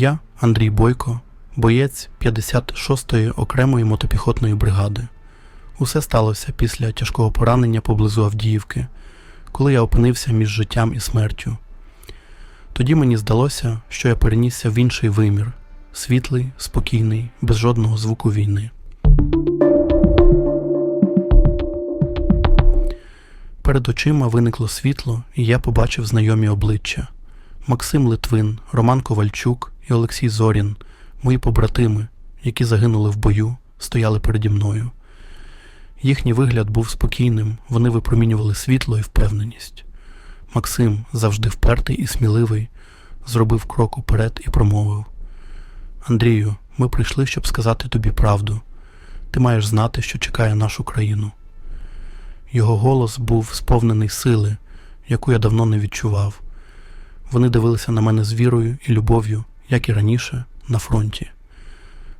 Я Андрій Бойко, боєць 56-ї окремої мотопіхотної бригади. Усе сталося після тяжкого поранення поблизу Авдіївки, коли я опинився між життям і смертю. Тоді мені здалося, що я перенісся в інший вимір світлий, спокійний, без жодного звуку війни. Перед очима виникло світло, і я побачив знайомі обличчя. Максим Литвин, Роман Ковальчук і Олексій Зорін, мої побратими, які загинули в бою, стояли переді мною. Їхній вигляд був спокійним, вони випромінювали світло і впевненість. Максим, завжди впертий і сміливий, зробив крок уперед і промовив: Андрію, ми прийшли, щоб сказати тобі правду. Ти маєш знати, що чекає нашу країну. Його голос був сповнений сили, яку я давно не відчував. Вони дивилися на мене з вірою і любов'ю, як і раніше, на фронті.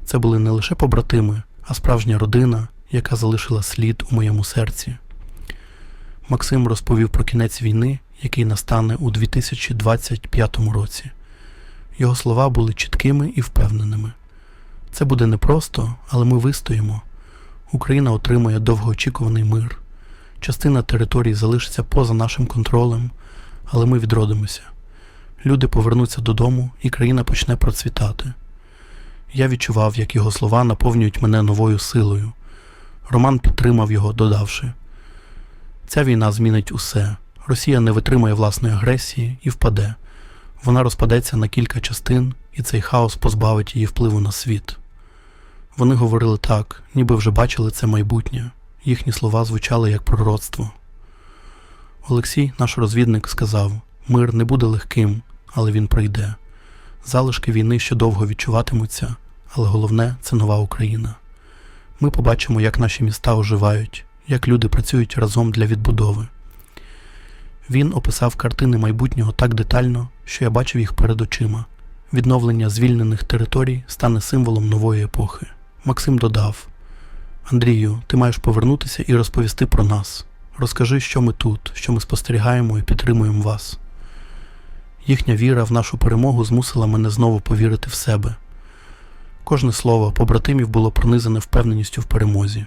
Це були не лише побратими, а справжня родина, яка залишила слід у моєму серці. Максим розповів про кінець війни, який настане у 2025 році. Його слова були чіткими і впевненими. Це буде непросто, але ми вистоїмо. Україна отримує довгоочікуваний мир. Частина території залишиться поза нашим контролем, але ми відродимося. Люди повернуться додому, і країна почне процвітати. Я відчував, як його слова наповнюють мене новою силою. Роман підтримав його, додавши: Ця війна змінить усе. Росія не витримає власної агресії і впаде. Вона розпадеться на кілька частин, і цей хаос позбавить її впливу на світ. Вони говорили так, ніби вже бачили це майбутнє. Їхні слова звучали як пророцтво. Олексій, наш розвідник, сказав: мир не буде легким, але він прийде. Залишки війни ще довго відчуватимуться, але головне це нова Україна. Ми побачимо, як наші міста оживають, як люди працюють разом для відбудови. Він описав картини майбутнього так детально, що я бачив їх перед очима. Відновлення звільнених територій стане символом нової епохи. Максим додав: Андрію, ти маєш повернутися і розповісти про нас. Розкажи, що ми тут, що ми спостерігаємо і підтримуємо вас. Їхня віра в нашу перемогу змусила мене знову повірити в себе. Кожне слово побратимів було пронизане впевненістю в перемозі.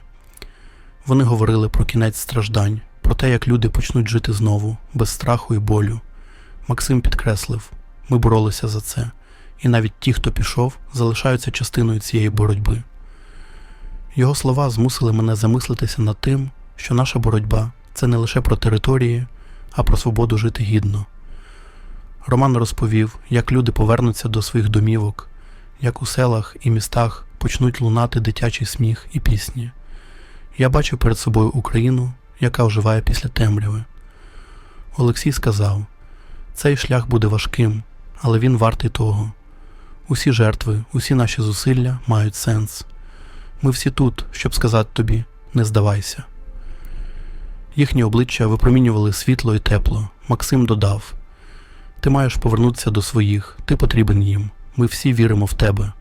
Вони говорили про кінець страждань, про те, як люди почнуть жити знову, без страху і болю. Максим підкреслив: ми боролися за це, і навіть ті, хто пішов, залишаються частиною цієї боротьби. Його слова змусили мене замислитися над тим, що наша боротьба це не лише про території, а про свободу жити гідно. Роман розповів, як люди повернуться до своїх домівок, як у селах і містах почнуть лунати дитячий сміх і пісні. Я бачив перед собою Україну, яка оживає після темряви. Олексій сказав: цей шлях буде важким, але він вартий того. Усі жертви, усі наші зусилля мають сенс. Ми всі тут, щоб сказати тобі, не здавайся. Їхні обличчя випромінювали світло і тепло. Максим додав: Ти маєш повернутися до своїх, ти потрібен їм. Ми всі віримо в тебе.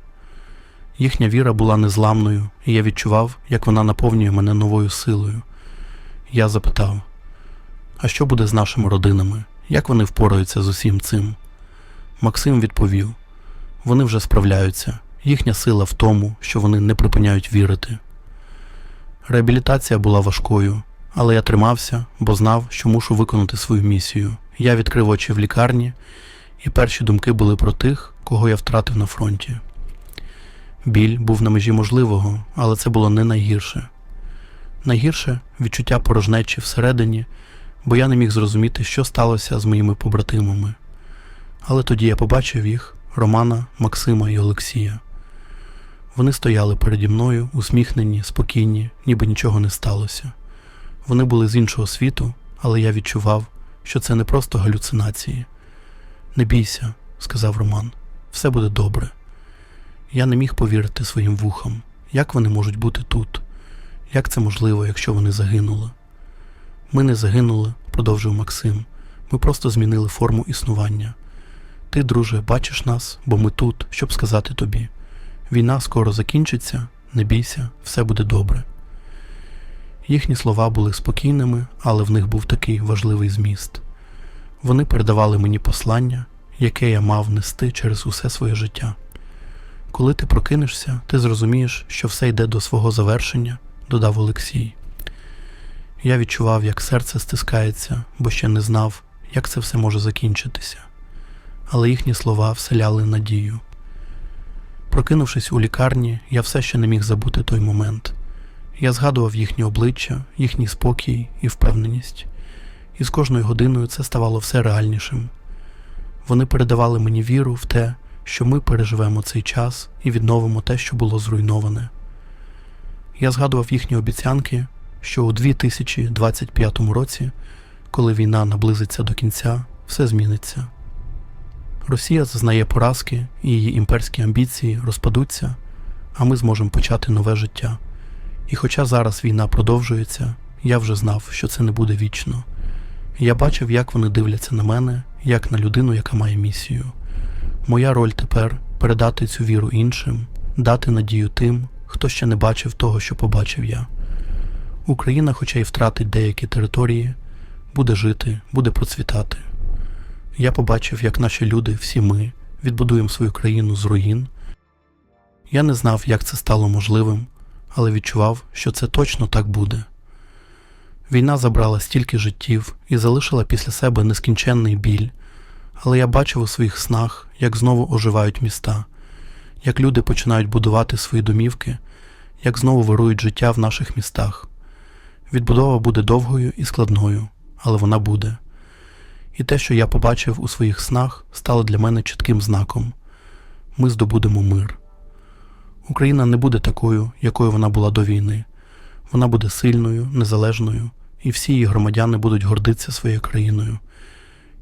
Їхня віра була незламною, і я відчував, як вона наповнює мене новою силою. Я запитав: А що буде з нашими родинами? Як вони впораються з усім цим? Максим відповів: вони вже справляються. Їхня сила в тому, що вони не припиняють вірити. Реабілітація була важкою, але я тримався, бо знав, що мушу виконати свою місію. Я відкрив очі в лікарні, і перші думки були про тих, кого я втратив на фронті. Біль був на межі можливого, але це було не найгірше. Найгірше відчуття порожнечі всередині, бо я не міг зрозуміти, що сталося з моїми побратимами. Але тоді я побачив їх Романа, Максима і Олексія. Вони стояли переді мною, усміхнені, спокійні, ніби нічого не сталося. Вони були з іншого світу, але я відчував, що це не просто галюцинації. Не бійся, сказав Роман, все буде добре. Я не міг повірити своїм вухам, як вони можуть бути тут, як це можливо, якщо вони загинули. Ми не загинули, продовжив Максим. Ми просто змінили форму існування. Ти, друже, бачиш нас, бо ми тут, щоб сказати тобі. Війна скоро закінчиться, не бійся, все буде добре. Їхні слова були спокійними, але в них був такий важливий зміст. Вони передавали мені послання, яке я мав нести через усе своє життя. Коли ти прокинешся, ти зрозумієш, що все йде до свого завершення, додав Олексій. Я відчував, як серце стискається, бо ще не знав, як це все може закінчитися. Але їхні слова вселяли надію. Прокинувшись у лікарні, я все ще не міг забути той момент. Я згадував їхні обличчя, їхній спокій і впевненість, і з кожною годиною це ставало все реальнішим. Вони передавали мені віру в те, що ми переживемо цей час і відновимо те, що було зруйноване. Я згадував їхні обіцянки, що у 2025 році, коли війна наблизиться до кінця, все зміниться. Росія зазнає поразки і її імперські амбіції розпадуться, а ми зможемо почати нове життя. І хоча зараз війна продовжується, я вже знав, що це не буде вічно. Я бачив, як вони дивляться на мене, як на людину, яка має місію. Моя роль тепер передати цю віру іншим, дати надію тим, хто ще не бачив того, що побачив я. Україна, хоча й втратить деякі території, буде жити, буде процвітати. Я побачив, як наші люди, всі ми, відбудуємо свою країну з руїн. Я не знав, як це стало можливим, але відчував, що це точно так буде. Війна забрала стільки життів і залишила після себе нескінченний біль, але я бачив у своїх снах, як знову оживають міста, як люди починають будувати свої домівки, як знову вирують життя в наших містах. Відбудова буде довгою і складною, але вона буде. І те, що я побачив у своїх снах, стало для мене чітким знаком ми здобудемо мир. Україна не буде такою, якою вона була до війни. Вона буде сильною, незалежною, і всі її громадяни будуть гордитися своєю країною.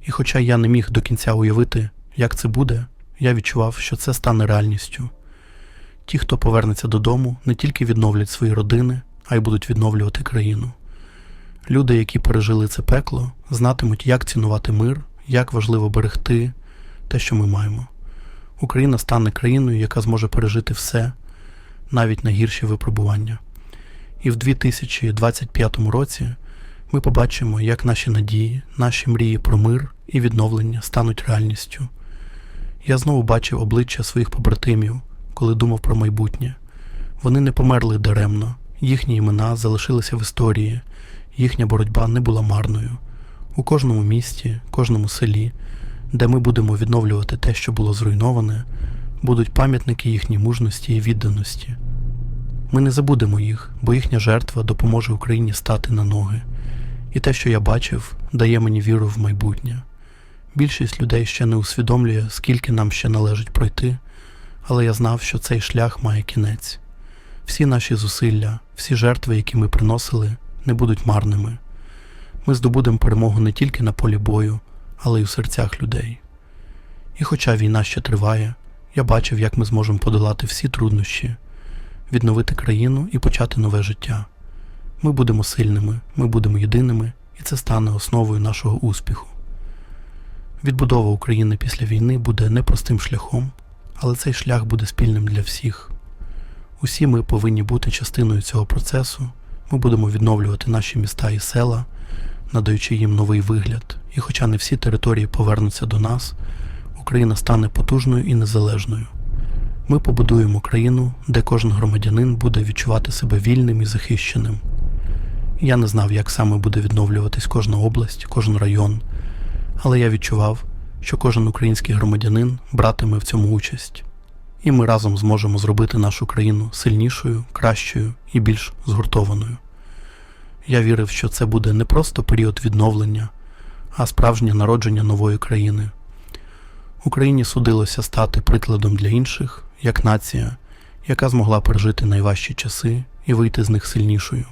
І хоча я не міг до кінця уявити, як це буде, я відчував, що це стане реальністю. Ті, хто повернеться додому, не тільки відновлять свої родини, а й будуть відновлювати країну. Люди, які пережили це пекло, знатимуть, як цінувати мир, як важливо берегти те, що ми маємо. Україна стане країною, яка зможе пережити все, навіть найгірші випробування. І в 2025 році ми побачимо, як наші надії, наші мрії про мир і відновлення стануть реальністю. Я знову бачив обличчя своїх побратимів, коли думав про майбутнє. Вони не померли даремно, їхні імена залишилися в історії, їхня боротьба не була марною. У кожному місті, кожному селі, де ми будемо відновлювати те, що було зруйноване, будуть пам'ятники їхній мужності і відданості. Ми не забудемо їх, бо їхня жертва допоможе Україні стати на ноги. І те, що я бачив, дає мені віру в майбутнє. Більшість людей ще не усвідомлює, скільки нам ще належить пройти, але я знав, що цей шлях має кінець. Всі наші зусилля, всі жертви, які ми приносили, не будуть марними. Ми здобудемо перемогу не тільки на полі бою, але й у серцях людей. І хоча війна ще триває, я бачив, як ми зможемо подолати всі труднощі, відновити країну і почати нове життя. Ми будемо сильними, ми будемо єдиними, і це стане основою нашого успіху. Відбудова України після війни буде непростим шляхом, але цей шлях буде спільним для всіх. Усі ми повинні бути частиною цього процесу. Ми будемо відновлювати наші міста і села, надаючи їм новий вигляд. І хоча не всі території повернуться до нас, Україна стане потужною і незалежною. Ми побудуємо країну, де кожен громадянин буде відчувати себе вільним і захищеним. Я не знав, як саме буде відновлюватись кожна область, кожен район, але я відчував, що кожен український громадянин братиме в цьому участь, і ми разом зможемо зробити нашу країну сильнішою, кращою і більш згуртованою. Я вірив, що це буде не просто період відновлення, а справжнє народження нової країни. Україні судилося стати прикладом для інших, як нація, яка змогла пережити найважчі часи і вийти з них сильнішою.